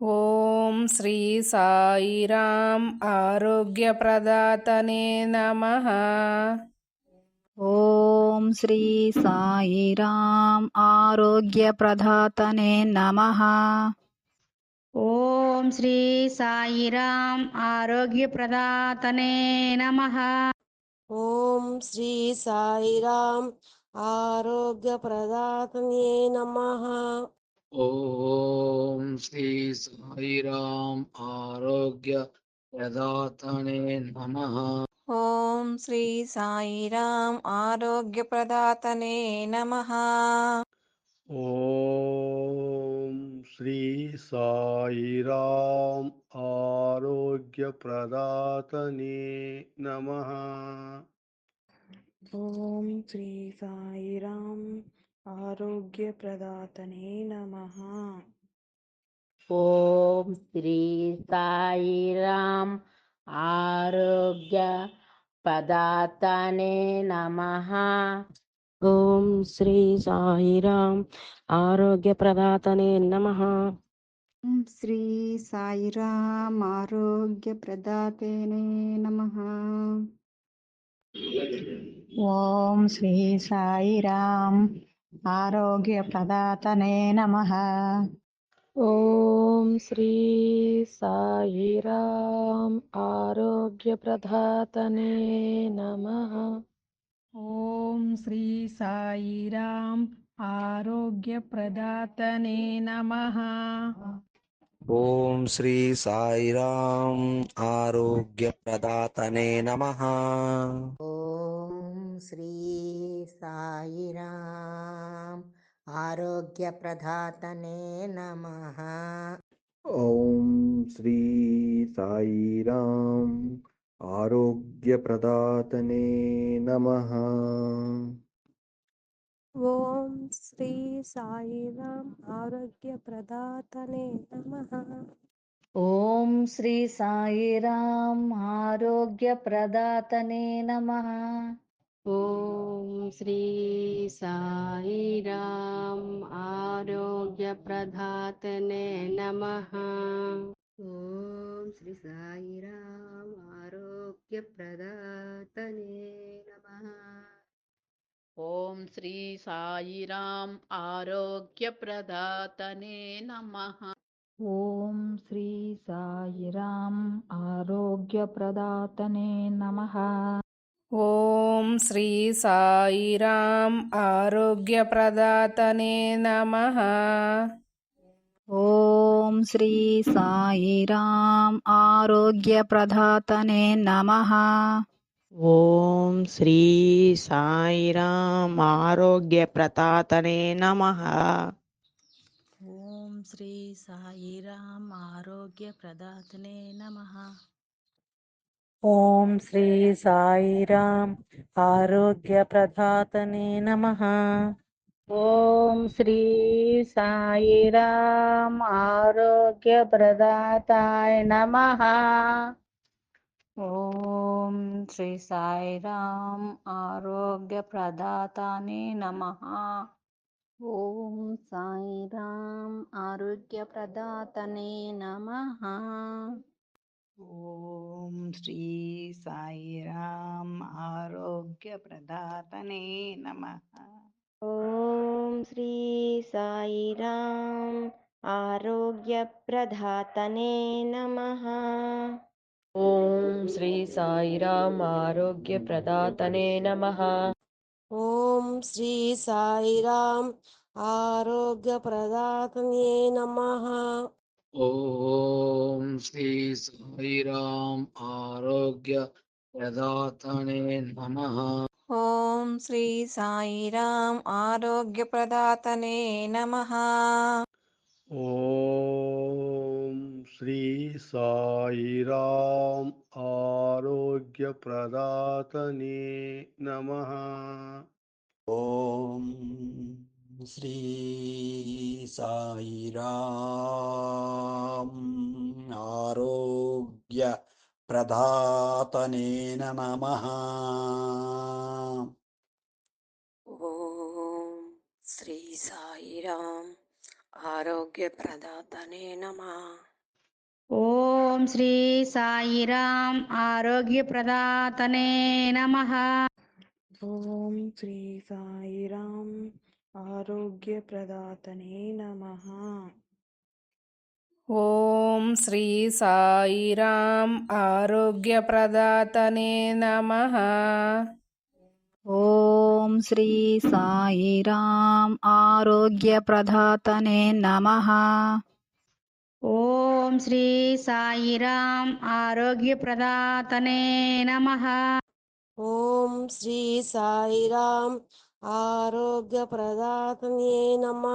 ఓం శ్రీ సాయిరాం ఆరోగ్యప్రదాతనే నమ. ఓం శ్రీ సాయిరాం ఆరోగ్యప్రదాతనే నమ. ఓం శ్రీ సాయిరాం ఆరోగ్యప్రదాతనే నమ. ఓం శ్రీ సాయిరాం ఆరోగ్యప్రదాతనే నమ. ॐ श्री साईराम आरोग्य प्रदातने नमः। ॐ श्री साईराम आरोग्य प्रदातने नमः। ॐ श्री साईराम आरोग्य प्रदातने नमः। ॐ श्री साईराम ఆరోగ్య ప్రదాతనే నమ. ఓం శ్రీ సాయిరామ్ ఆరోగ్య పదాతనే నమ. ఓం శ్రీ సాయిరామ్ ఆరోగ్య ప్రదాతనే నమ. శ్రీ సాయిరామ్ ఆరోగ్య ప్రదాతనే నమ. ఓం శ్రీ సాయిరామ్ आरोग्यप्रदातने नमः। ॐ श्री साईराम आरोग्यप्रदातने नमः। ॐ श्री साईराम आरोग्यप्रदातने नमः। ఓం శ్రీ సాయిరాం ఆరోగ్యప్రదాతనే నమ. ఓం శ్రీ సాయిరాం ఆరోగ్యప్రదాతనే నమ. ఓం శ్రీ సాయిరాం ఆరోగ్యప్రదాతనే నమ. ఓం శ్రీ సాయిరాం ఆరోగ్య ప్రదాతనే నమ ఓం శ్రీ సాయిరాం ఆరోగ్య ప్రదాతనే నమ ॐ श्री साई राम आरोग्यप्रधातने नमः। ॐ श्री साई राम आरोग्यप्रदातने नमः। శ్రీ సాయిరాం ఆరోగ్యప్రదాతనే నమ. ఓం శ్రీ సాయిరాం ఆరోగ్యప్రదాతనే నమ. ఓం శ్రీ సాయిరాం ఆరోగ్యప్రదాతనే నమ. ఓం శ్రీ సాయిరాం ఆరోగ్యప్రదాతనే నమ. ఓం శ్రీ సాయిరామ్ ఆరోగ్య ప్రతాతనే నమ. ఓం శ్రీ సాయిరామ్ ఆరోగ్య ప్రదాతనే నమ. ఓం శ్రీ సాయిరామ్ ఆరోగ్య ప్రదాతనే నమ. ఓం శ్రీ సాయిరామ్ ఆరోగ్య ప్రదాతాయ నమ. ॐ श्री साईराम आरोग्य प्रदाता ने नम। ओम साई राम आरोग्य प्रदाता ने नम। ओम श्री साई राम आरोग्य प्रदाता ने नम। ओम श्री साई राम आरोग्य प्रदातने नमः। ఓం శ్రీ సాయిరాం ఆరోగ్యప్రదాతనే నమ. ఓం శ్రీ సాయిరాం ఆరోగ్యప్రదాతనే నమ. ఓం శ్రీ సాయిరాం ఆరోగ్యప్రదాతనే నమ. ఓం శ్రీ సాయిరాం ఆరోగ్య ప్రదాతనే నమ. ఓం श्री साई राम आरोग्य प्रदातने नमः। ओम श्री साई राम आरोग्य प्रदातने नमः। ओम श्री साई राम आरोग्य प्रदातने नमः। ఓం శ్రీ సాయిరాం ఆరోగ్య ప్రదాతనే నమ. ఓం శ్రీ సాయిరాం ఆరోగ్య ప్రదాతనే నమ. ఓం శ్రీ సాయిరాం ఆరోగ్య ప్రదాతనే నమ. ఓం శ్రీ సాయిరాం ఆరోగ్య ప్రదాతనే నమ. ఓం శ్రీ సాయిరామ్ ఆరోగ్యప్రదాతనే నమ. ఓం శ్రీ సాయిరామ్ ఆరోగ్యప్రదాతనే నమ.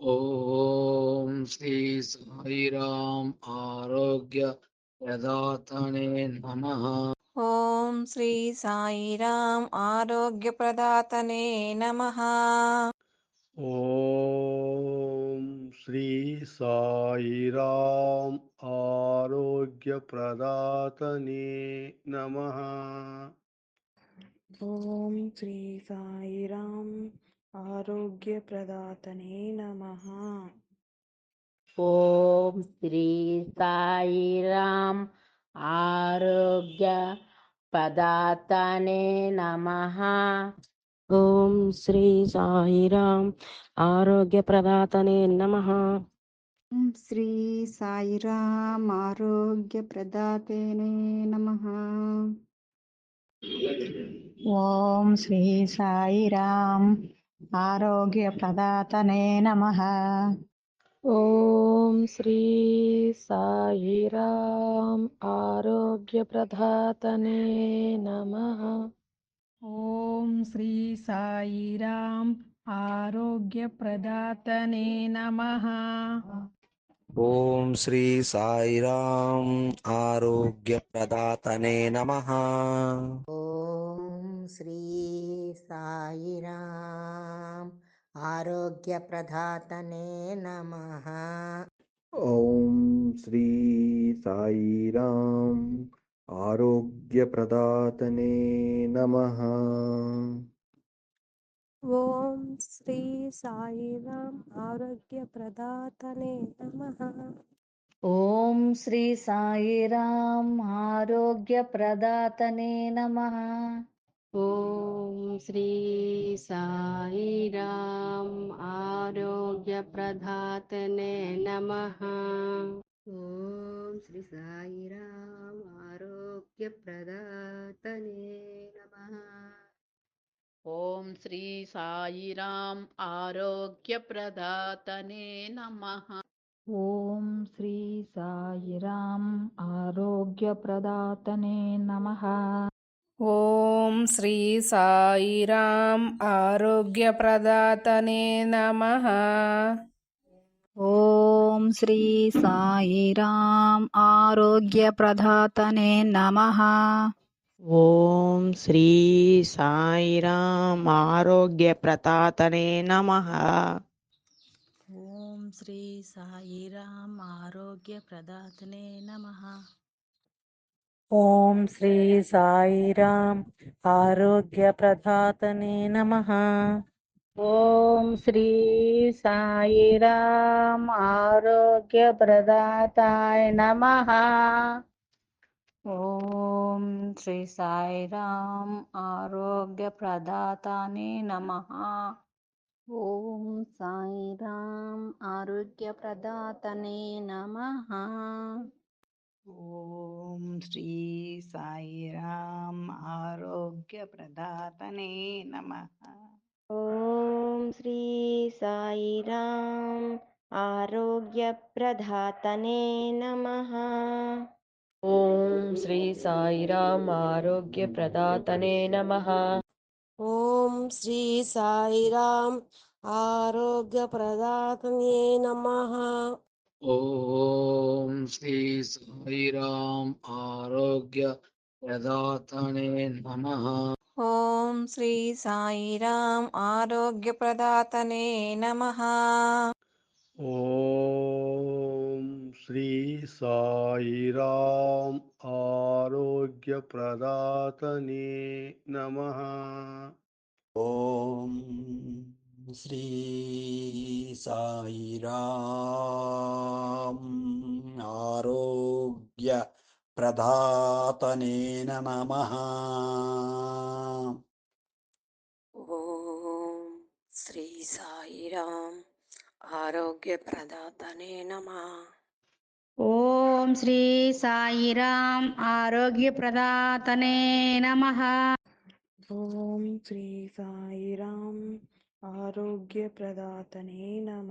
ఓం శ్రీ సాయిరామ్ ఆరోగ్యప్రదాతనే నమ. ఓం శ్రీ సాయిరామ్ ఆరోగ్య ప్రదాతనే నమ. ఓం శ్రీ సాయిరాం ఆరోగ్య ప్రదాతనే నమ ఓం శ్రీ సాయిరాం ఆరోగ్య ప్రదాతనే నమ ఓం శ్రీ సాయిరాం ఆరోగ్య పదాతనే నమ ఓం శ్రీ సాయిరామ్ ఆరోగ్య ప్రదాతనే నమ. శ్రీ సాయిరామ్ ఆరోగ్యప్రదాతనే నమ. ఓం శ్రీ సాయిరామ్ ఆరోగ్యప్రదాతనే నమ. ఓం శ్రీ సాయిరామ్ ఆరోగ్యప్రదాతనే నమ. ఓం శ్రీ సాయిరాం ఆరోగ్య ప్రదాతనే నమ. ఓం శ్రీ సాయిరాం ఆరోగ్య ప్రదాతనే నమ. ఓం శ్రీ సాయిరాం ఆరోగ్య ప్రదాతనే నమ. ఓం శ్రీ సాయిరాం आरोग्यप्रदातने नमः ॐ श्री साईराम आरोग्यप्रदातने नमः ॐ श्री साईराम आरोग्यप्रदातने नमः ॐ श्री साईराम आरोग्यप्रदातने नमः ఓం శ్రీ సాయిరామ్ ఆరోగ్యప్రదాతనే నమ. ఓం శ్రీ సాయిరామ్ ఆరోగ్యప్రదాతనే నమ. ఓం శ్రీ సాయిరామ్ ఆరోగ్యప్రదాతనే నమ. ఓం శ్రీ సాయిరామ్ ఆరోగ్యప్రదాతనే నమ. ఓం శ్రీ సాయిరాం ఆరోగ్య ప్రధాతనే నమ. ఓం శ్రీ సాయిరాం ఆరోగ్య ప్రతాతనే నమ. ఓం శ్రీ సాయిరాం ఆరోగ్య ప్రదాతనే నమ. ఓం శ్రీ సాయిరాం ఆరోగ్య ప్రదాతనే నమ. ఓం శ్రీ సాయిరామ్ ఆరోగ్య ప్రదాతాయ నమ. ఓం శ్రీ సాయిరామ్ ఆరోగ్య ప్రదాతానే నమ. ఓం సాయిరామ్ ఆరోగ్య ప్రదాతనే నమ. ఓం శ్రీ సాయిరామ్ ఆరోగ్య ప్రదాతనే నమ. ॐ श्री साईराम् आरोग्यप्रधातने नमः। ओम श्री साईराम् आरोग्यप्रदातने नमः। ॐ श्री साईराम् आरोग्यप्रदातने नमः। ॐ श्री साईराम् आरोग्यप्रदातने नमः। ॐ श्री साईराम आरोग्यप्रदातने नमः। ॐ श्री साईराम आरोग्यप्रदातने नमः। ॐ श्री साई राग्य ప్రదాతనే నమ ఓం శ్రీ సాయిరామ్ ఆరోగ్య ప్రదాతనే నమ. ఓం శ్రీ సాయిరాం ఆరోగ్య ప్రదాతనే నమ. ఓం శ్రీ సాయిరామ్ ఆరోగ్య ప్రదాతనే నమ.